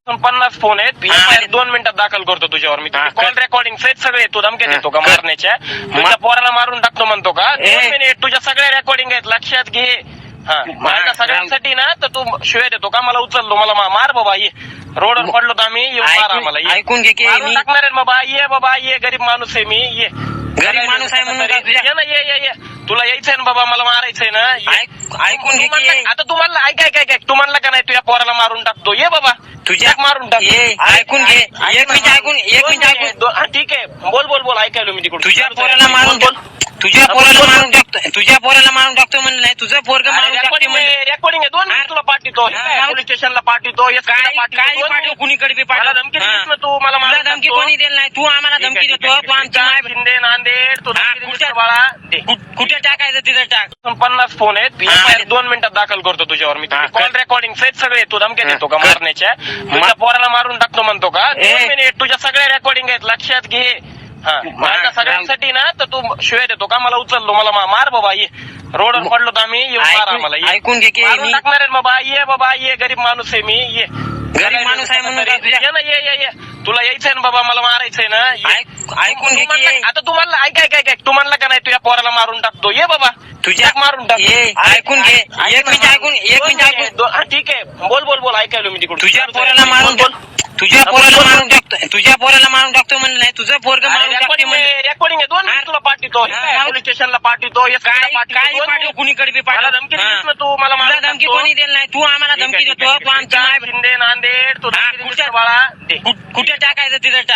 पन्नास फोन आहेत. दोन मिनिटात दाखल करतो तुझ्यावर मी. हा, कॉल कर. रेकॉर्डिंग सहित सगळे तू धमक्या देतो का. मारण्याच्या? तुझ्या पोराला मारून टाकतो म्हणतो का? ए. दोन मिनिट तुझ्या सगळ्या रेकॉर्डिंग आहेत लक्षात घे. हा माझ्या सगळ्यांसाठी ना तर तू शिवाय देतो का? मला उचललो मला मा- मार बाबा ये. रोडवर पडलो तर आम्ही येऊन मार ऐकून- आम्हाला ये. ऐकून घे की मारून मी- टाकणार आहे बाबा ये बाबा ये. गरीब माणूस आहे मी ये. गरीब माणूस आहे म्हणून का तुझ्या- ये ना ये ये ये. तुला यायचंय ना बाबा मला मारायचंय ना ये. ऐक- ऐकून घे तू म्हणला- आता ऐक ऐक ऐक ऐक. तू म्हणला का नाही तुझ्या पोराला मारून टाकतो? ये बाबा. तुझ्या मारून टाक. ऐकून घे. एक मिनिट ऐकून- एक मिनिट ऐकून. दोन- हा, ठीक आहे. बोल बोल बोल. ऐकायलो मी तिकडून. तुझ्या पोराला मारून बोल, तुझ्या पोराला मारून टाकतो तुझ्या पोराला मारून टाकतो म्हणलं नाही. तुझं पोरग मारून टाकते रेकॉर्डिंग आहे रेकॉर्डिंग आहे. दोन मिनिट तुला पाठवतो. पोलीस स्टेशनला पाठवतो. काय काय पाठव. कुणीकडे बी पाठव धमकी तू? मला तुला धमकी. कोणी दिली नाही. तू आम्हाला धमकी देतो. नांदेड तू धमकी दिलीस कुठं- ना बाळा. दे. कु- कुठे टाकायचं तिथं टाक? पन्नास फोन आहेत. हा. FIR दोन मिनिटात दाखल करतो तुझ्यावर मी. हा, कॉल कर. रेकॉर्डिंग सहित सगळे तू धमक्या देतो का कर. मारण्याच्या? तुझ्या पोराला मारून टाकतो म्हणतो का? ए. दोन मिनिट तुझ्या सगळ्या रेकॉर्डिंग आहेत. लक्षात घे. हा. माझ्या सगळ्यांसाठी ना तर तू शिवाय देतो का? मला उचललो. मला मा- मार बाबा ये. रोडवर पडलो तर आम्ही येऊन मार ऐकून- आम्हाला ये. ऐकून घे की मारून मी- टाकणार आहे बाबा ये बाबा ये. गरीब माणूस आहे मी ये गरीब माणूस आहे म्हणून का तुझ्या- ये ना ये ये ये. तुला यायचंय ना बाबा मला मारायचंय ना. ये. ऐक- ऐकून घे तू म्हणला- की. आता तुम्हाला ऐक ऐक ऐक ऐक. तू म्हणला का नाही तुझ्या पोराला मारून टाकतो? ये बाबा. तुझ्या एक मारून टाक. ये, ऐकून घे. एक मिनिट ऐकून- एक मिनिट ऐकून. हा, ठीक आहे. बोल बोल बोल. ऐकायलो मी तिकडून. तुझ्या पोराला मारून बोल, टाक- तुझ्या पोराला मारून टाकतो तुझ्या पोराला मारून टाकतो म्हणलं नाही. तुझं पोरग मारून टाकते रेकॉर्डिंग म्हणलं. आहे रेकॉर्डिंग आहे. दोन मिनिट तुला पाठवतो. हा. पोलीस स्टेशनला पाठवतो. काय पाठवतो. काय दोन पाठव मिनिट. कुणीकडे बी मला पाठव धमकी दिलीस हा. ना तू? मला तुला मारून धमकी टाकतो. कोणी दिली नाही? तू आम्हाला ठीक आहे, धमकी ठीक देतो. आहे, तू आमची ठीक आहे. माय शिंदे नांदेड तू हा, धमकी बाळा. कुठे टाकायचं तिथं टाक?